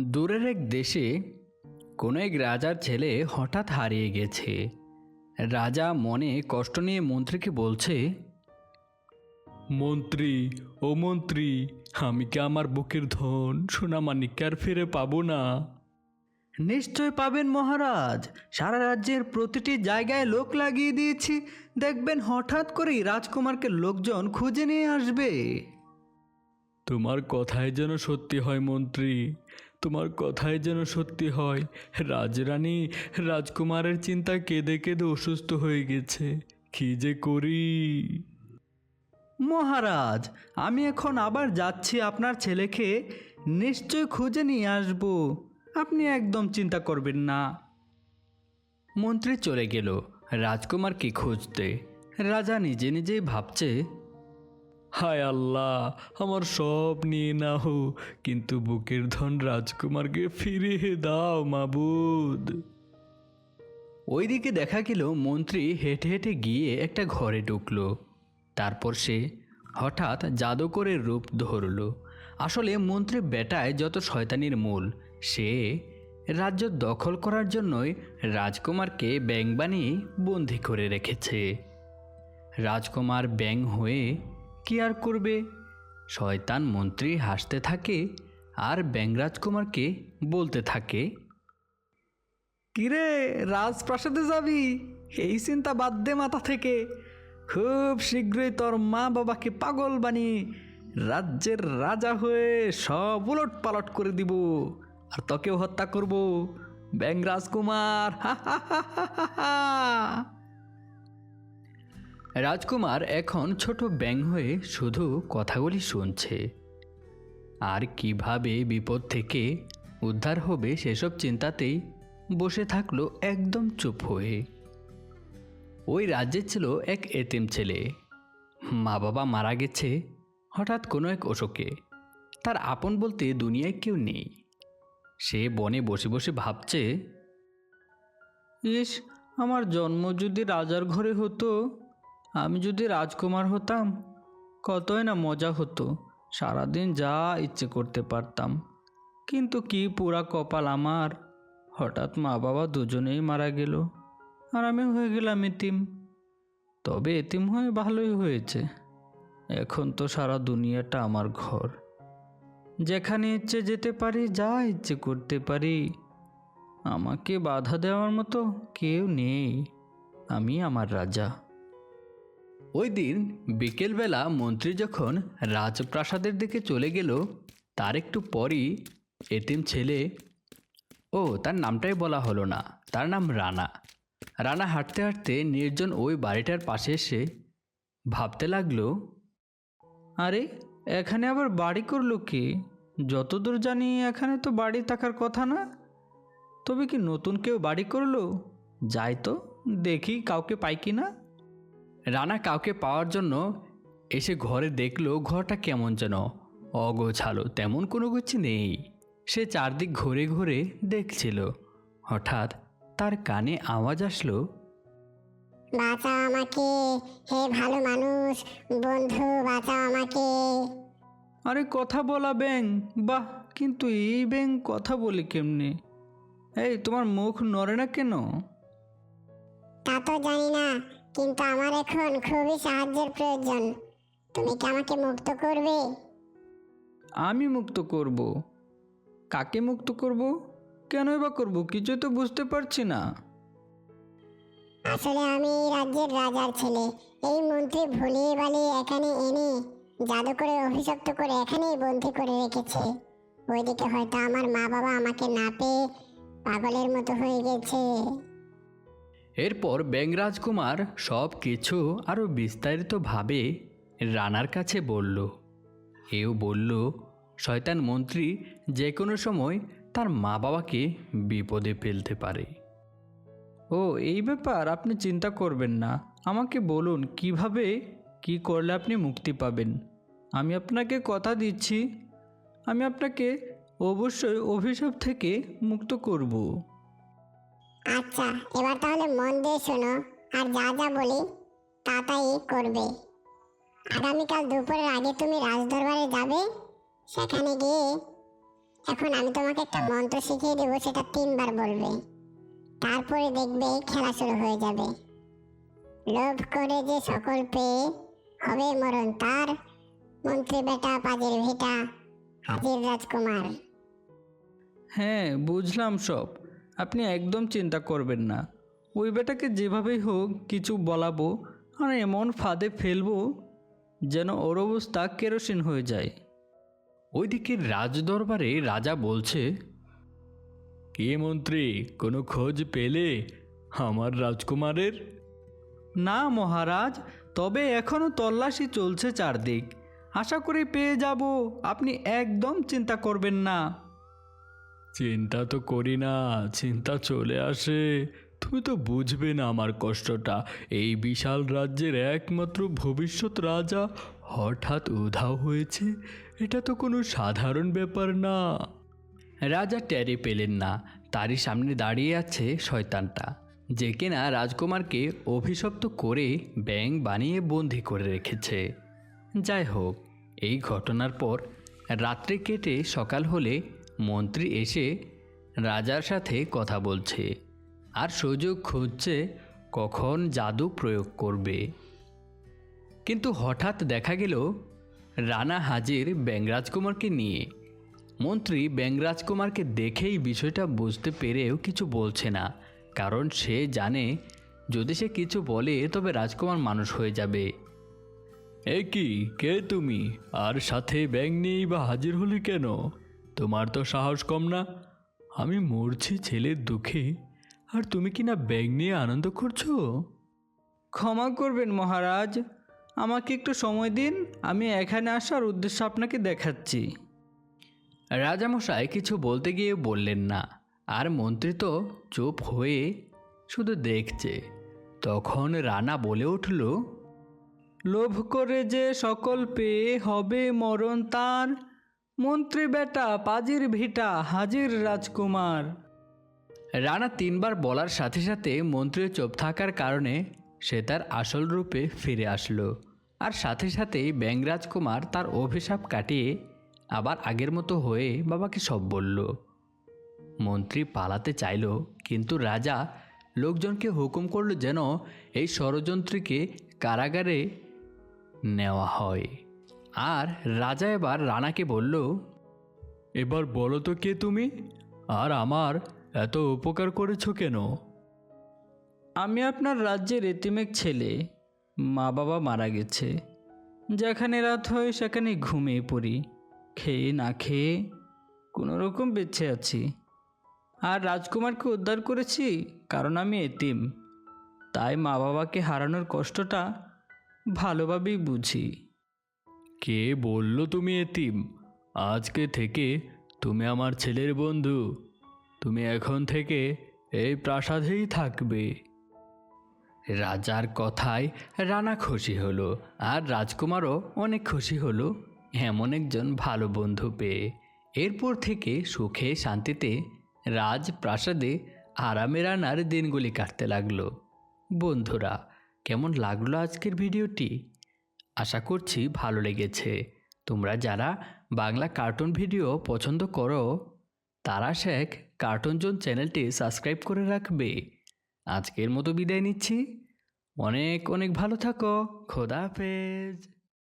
দূরের এক দেশে কোনো এক রাজার ছেলে হঠাৎ হারিয়ে গেছে। রাজা মনে কষ্ট নিয়ে মন্ত্রীকে বলছে মন্ত্রী ও মন্ত্রী আমি কি আমার বুকের ধন সোনামানিককে আর ফিরে পাবো না? নিশ্চয় পাবেন মহারাজ সারা রাজ্যের প্রতিটি জায়গায় লোক লাগিয়ে দিয়েছি। দেখবেন হঠাৎ করেই রাজকুমারকে লোকজন খুঁজে নিয়ে আসবে। তোমার কথাই যেন সত্যি হয় মন্ত্রী তোমার কথাই যেন সত্যি হয়। রাজরানী রাজকুমারের চিন্তা কেঁদে কেঁদে অসুস্থ হয়ে গেছে। কি যে করি? মহারাজ আমি এখন আবার যাচ্ছি আপনার ছেলেকে। নিশ্চয় খুঁজে নিয়ে আসব। আপনি একদম চিন্তা করবেন না। মন্ত্রী চলে গেল। রাজকুমারকে খুঁজতে। রাজা নিজে নিজেই ভাবছে হায় আল্লাহ, আমার সব নিয়ে না হো কিন্তু বুকের ধন রাজকুমারকে ফিরিয়ে দাও, মাবুদ। ওইদিকে দেখা গেল মন্ত্রী হেঁটে হেঁটে গিয়ে একটা ঘরে ঢুকলো। তারপর সে হঠাৎ জাদুকরের রূপ ধরল। আসলে মন্ত্রী বেটায় যত শয়তানির মূল, সে রাজ্য দখল করার জন্যই রাজকুমারকে ব্যাং বানিয়ে বন্দি করে রেখেছে। রাজকুমার ব্যাং হয়ে কি আর করবে? শয়তান মন্ত্রী হাসতে থাকে আর ব্যাং রাজকুমারকে বলতে থাকে কিরে রাজপ্রাসাদে যাবি? এই চিন্তা বাদ দে মাথা থেকে। খুব শীঘ্রই তোর মা বাবাকে পাগল বানিয়ে রাজ্যের রাজা হয়ে সব উলট পালট করে দিব আর তোকেও হত্যা করব। ব্যাং রাজকুমার হা হা হা হা হা হা। রাজকুমার এখন ছোট ব্যাং হয়ে শুধু কথাগুলি শুনছে। আর কীভাবে বিপদ থেকে উদ্ধার হবে সেসব চিন্তাতেই বসে থাকল একদম চুপ হয়ে। ওই রাজ্যে ছিল এক এতিম ছেলে। মা বাবা মারা গেছে হঠাৎ কোনো এক অশোকে তার আপন বলতে দুনিয়ায় কেউ নেই। সে বনে বসে বসে ভাবছে, ইস, আমার জন্ম যদি রাজার ঘরে হতো আমি যদি রাজকুমার হতাম, কতই না মজা হতো। সারাদিন যা ইচ্ছে করতে পারতাম। কিন্তু কি পুরা কপাল আমার। হঠাৎ মা বাবা দুজনেই মারা গেল আর আমি হয়ে গেলাম এতিম। তবে এতিম হয়ে ভালোই হয়েছে। এখন তো সারা দুনিয়াটা আমার ঘর। যেখানে ইচ্ছে যেতে পারি, যা ইচ্ছে করতে পারি। আমাকে বাধা দেওয়ার মতো কেউ নেই। আমি আমার রাজা। ওই দিন বিকেলবেলা মন্ত্রী যখন রাজপ্রাসাদের দিকে চলে গেল, তার একটু পরই এতিম ছেলে, ও, তার নামটাই বলা হলো না, তার নাম রানা। রানা হাঁটতে হাঁটতে নির্জন ওই বাড়িটার পাশে এসে ভাবতে লাগল, আরে, এখানে আবার বাড়ি করল কে? যতদূর জানি এখানে তো বাড়ি থাকার কথা না। তবে কি নতুন কেউ বাড়ি করল? যাই তো, দেখি কাউকে পাই কি না। রানা কাউকে পাওয়ার জন্য এসে ঘরে দেখল ঘরটা কেমন যেন। অগোছালো তেমন কোনো কিছু নেই। সে চারদিক ঘুরে ঘুরে দেখছিল। হঠাৎ তার কানে আওয়াজ আসলো বাঁচাও আমাকে হে ভালো মানুষ বন্ধু বাঁচাও আমাকে। আরে কথা বলা ব্যাং বাহ কিন্তু এই ব্যাং কথা বলে কেমনে? এই তোমার মুখ নড়ে না কেন? তা তো জানি না কিন্তু আমার এখন খুবই সাহায্যের প্রয়োজন। তুমি কি আমাকে মুক্ত করবে? আমি মুক্ত করব। কাকে মুক্ত করব? কেনই বা করব? কিছু তো বুঝতে পারছি না। আসলে আমি এই রাজ্যের রাজার ছেলে। এই মন্ত্রী ভুলিয়ে বালিয়ে এখানে এনে জাদু করে অভিশপ্ত করে এখানেই বন্দি করে রেখেছে। ওইদিকে হয়তো আমার মা বাবা আমাকে না পেয়ে পাগলের মতো হয়ে গেছে। এরপর ব্যাং রাজকুমার সব কিছু আরও বিস্তারিতভাবে রানার কাছে বলল। এও বলল, শয়তান মন্ত্রী, যে কোনো সময় তার মা বাবাকে বিপদে ফেলতে পারে। ও, এই ব্যাপার আপনি চিন্তা করবেন না। আমাকে বলুন, কীভাবে, কি করলে আপনি মুক্তি পাবেন? আমি আপনাকে কথা দিচ্ছি। আমি আপনাকে অবশ্যই অভিশাপ থেকে মুক্ত করব। আচ্ছা এবার তাহলে মন দিয়ে শোনো, আর যা যা বলি, তা তাই করবে। আগামীকাল দুপুরের আগে তুমি রাজদরবারে যাবে, সেখানে গিয়ে এখন আমি তোমাকে একটা মন্ত্র শিখিয়ে দেবো, সেটা তিনবার বলবে। তারপরে দেখবে খেলা শুরু হয়ে যাবে। লোভ করে যে সকল পেয়ে হবে মরণ, তার মন্ত্রী বেটা, পাজের ভিটা, হাজির রাজকুমার। হ্যাঁ বুঝলাম সব। আপনি একদম চিন্তা করবেন না। ওই বেটাকে যেভাবেই হোক কিছু বলাবো আর এমন ফাঁদে ফেলব যেন ওর অবস্থা কেরোসিন হয়ে যায়। ওইদিকে রাজদরবারে রাজা বলছে কে মন্ত্রী কোনো খোঁজ পেলে আমার রাজকুমারের? না মহারাজ তবে এখনও তল্লাশি চলছে চারদিক। আশা করি পেয়ে যাব। আপনি একদম চিন্তা করবেন না। চিন্তা তো করি না, চিন্তা চলে আসে। তুমি তো বুঝবে না আমার কষ্টটা। এই বিশাল রাজ্যের একমাত্র ভবিষ্যৎ রাজা হঠাৎ উধাও হয়েছে। এটা তো কোনো সাধারণ ব্যাপার না। রাজা টেরি পেলেন না। তারই সামনে দাঁড়িয়ে আছে শয়তানটা, যে কিনা রাজকুমারকে অভিশপ্ত করে ব্যাং বানিয়ে বন্দি করে রেখেছে। যাই হোক, এই ঘটনার পর রাত্রে কেটে সকাল হলে মন্ত্রী এসে রাজার সাথে কথা বলছে আর সুযোগ খুঁজছে কখন জাদু প্রয়োগ করবে। কিন্তু হঠাৎ দেখা গেল রানা হাজির ব্যাং রাজকুমারকে নিয়ে। মন্ত্রী ব্যাং রাজকুমারকে দেখেই বিষয়টা বুঝতে পেরেও কিছু বলছে না, কারণ সে জানে যদি সে কিছু বলে তবে রাজকুমার মানুষ হয়ে যাবে। এ কি কে তুমি? আর সাথে ব্যাং নেই বা হাজির হলি কেন? তোমার তো সাহস কম না। আমি মরছি ছেলের দুঃখে। আর তুমি কি না ব্যাগ নিয়ে আনন্দ করছ? ক্ষমা করবেন মহারাজ। আমাকে একটু সময় দিন আমি এখানে আসার উদ্দেশ্য আপনাকে দেখাচ্ছি। রাজামশাই কিছু বলতে গিয়ে বললেন না। আর মন্ত্রী তো চুপ হয়ে শুধু দেখছে। তখন রানা বলে উঠল লোভ করে যে সকল পেয়ে হবে মরণ তার মন্ত্রী বেটা, পাজির ভিটা, হাজির রাজকুমার। রানা তিনবার বলার সাথে সাথে মন্ত্রীর চুপ থাকার কারণে সে তার আসল রূপে ফিরে আসলো। আর সাথে সাথেই ব্যাং রাজকুমার তার অভিশাপ কাটিয়ে আবার আগের মতো হয়ে বাবাকে সব বলল। মন্ত্রী পালাতে চাইল, কিন্তু রাজা লোকজনকে হুকুম করল যেন এই ষড়যন্ত্রীকে কারাগারে নেওয়া হয়। আর রাজা এবার রানাকে বলল এবার বলো তো কে তুমি? আর আমার এত উপকার করেছ কেন? আমি আপনার রাজ্যের এতিমেক ছেলে। মা বাবা মারা গেছে। যেখানে রাত হয় সেখানে ঘুমিয়ে পড়ি। খেয়ে না খেয়ে কোনো রকম বেঁচে আছি। আর রাজকুমারকে উদ্ধার করেছি কারণ আমি এতিম। তাই মা বাবাকে হারানোর কষ্টটা ভালোভাবেই বুঝি। কে বলল তুমি এতিম? আজকে থেকে তুমি আমার ছেলের বন্ধু। তুমি এখন থেকে এই প্রাসাদেই থাকবে। রাজার কথায় রানা খুশি হলো আর রাজকুমারও অনেক খুশি হলো। এমন একজন ভালো বন্ধু পেয়ে এরপর থেকে সুখে শান্তিতে রাজপ্রাসাদে আরামে রানার দিনগুলি কাটতে লাগল। বন্ধুরা, কেমন লাগল আজকের ভিডিওটি? আশা করছি ভালো লেগেছে। তোমরা যারা বাংলা কার্টুন ভিডিও পছন্দ করো, তারা শেখ কার্টুন জোন চ্যানেলটি সাবস্ক্রাইব করে রাখবে। আজকের মতো বিদায় নিচ্ছি। অনেক অনেক ভালো থাকো। খোদা হাফেজ।